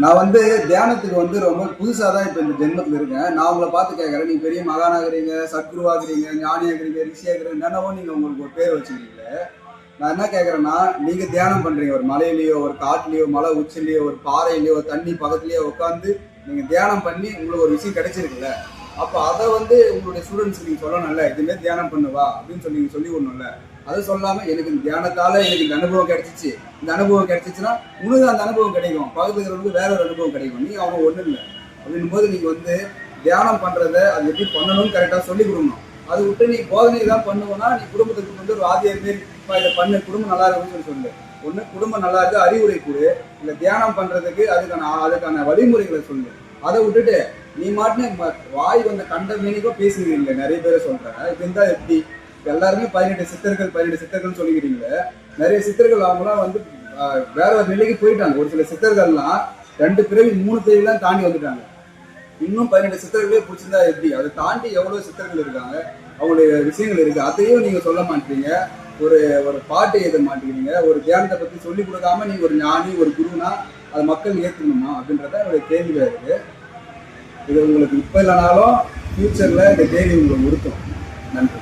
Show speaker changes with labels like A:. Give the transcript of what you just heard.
A: நான் வந்து தியானத்துக்கு வந்து ரொம்ப புதுசாக தான் இப்போ இந்த ஜென்மத்தில் இருக்கேன். நான் உங்களை பார்த்து கேட்குறேன் நீங்கள் பெரிய மகானாகிறீங்க சத்குருவாகிறீங்க ஞானியாகிறீங்க ரிஷியாகிறீங்க என்னவோ நீங்கள் உங்களுக்கு ஒரு பேர் வச்சுக்கிறீங்களே நான் என்ன கேட்குறேன்னா நீங்கள் தியானம் பண்ணுறீங்க ஒரு மலையிலையோ ஒரு காட்டுலேயோ மலை உச்சிலையோ ஒரு பாறையிலையோ ஒரு தண்ணி பக்கத்துலையோ உட்காந்து நீங்கள் தியானம் பண்ணி உங்களுக்கு ஒரு விஷயம் கிடைச்சிருக்குல்ல. அப்போ அதை வந்து உங்களுடைய ஸ்டூடெண்ட்ஸ் நீங்கள் சொல்லணும்ல இதுமாரி தியானம் பண்ணுவா அப்படின்னு சொல்லி நீங்கள் சொல்லி விடணும்ல அதை சொல்லாமல் எனக்கு இந்த தியானத்தால் எனக்கு இந்த அனுபவம் கிடைச்சிச்சு. இந்த அனுபவம் கிடைச்சிச்சுன்னா உனக்கு அந்த அனுபவம் கிடைக்கும். பக்கத்துல இருக்கிறவங்களுக்கு வேற ஒரு அனுபவம் கிடைக்கும். நீ அவங்க ஒன்றும் இல்லை. அப்படின்னும் போது நீங்கள் வந்து தியானம் பண்ணுறத அது எப்படி பண்ணணும்னு கரெக்டாக சொல்லி கொடுக்கணும். அது விட்டு நீ போதனை தான் பண்ணுவோம்னா நீ குடும்பத்துக்கு வந்து ஒரு ஆதியார் மாரி இப்போ இதை பண்ணு. குடும்பம் நல்லா இருக்கும்னு சொல்லி சொல்லு. ஒன்று குடும்பம் நல்லா இருக்கு அறிவுரை கொடு. இல்லை தியானம் பண்ணுறதுக்கு அதுக்கான அதுக்கான வழிமுறைகளை சொல்லு. அதை விட்டுட்டு நீ மாட்டுன்னு வாய் வந்த கண்ட மீனிக்கோ பேசுகிறீங்க நிறைய பேரை சொல்றேன் இப்போ இருந்தால் எப்படி? எல்லாருமே பதினெட்டு சித்தர்கள் பதினெட்டு சித்தர்கள் சொல்லிக்கிறீங்களே நிறைய சித்தர்கள் அவங்களாம் வந்து வேற ஒரு நிலைக்கு போயிட்டாங்க. ஒரு சில சித்தர்கள்லாம் ரெண்டு பிறவி மூணு பிறவிலாம் தாண்டி வந்துட்டாங்க. இன்னும் பதினெட்டு சித்தர்களே பிடிச்சிருந்தா எப்படி? அதை தாண்டி எவ்வளவு சித்தர்கள் இருக்காங்க? அவங்களுடைய விஷயங்கள் இருக்கு. அதையும் நீங்க சொல்ல மாட்டீங்க. ஒரு ஒரு பாட்டு எழுத மாட்டேங்கிறீங்க ஒரு தியானத்தை பத்தி சொல்லி கொடுக்காம நீங்க ஒரு ஞானி ஒரு குருனா அதை மக்கள் ஏற்றுக்கணுமா அப்படின்றத என்னுடைய கேள்வியா இருக்கு. இது உங்களுக்கு இப்போ இல்லைனாலும் ஃப்யூச்சரில் இந்த தேதி உங்களுக்கு உறுத்தும் நன்றி.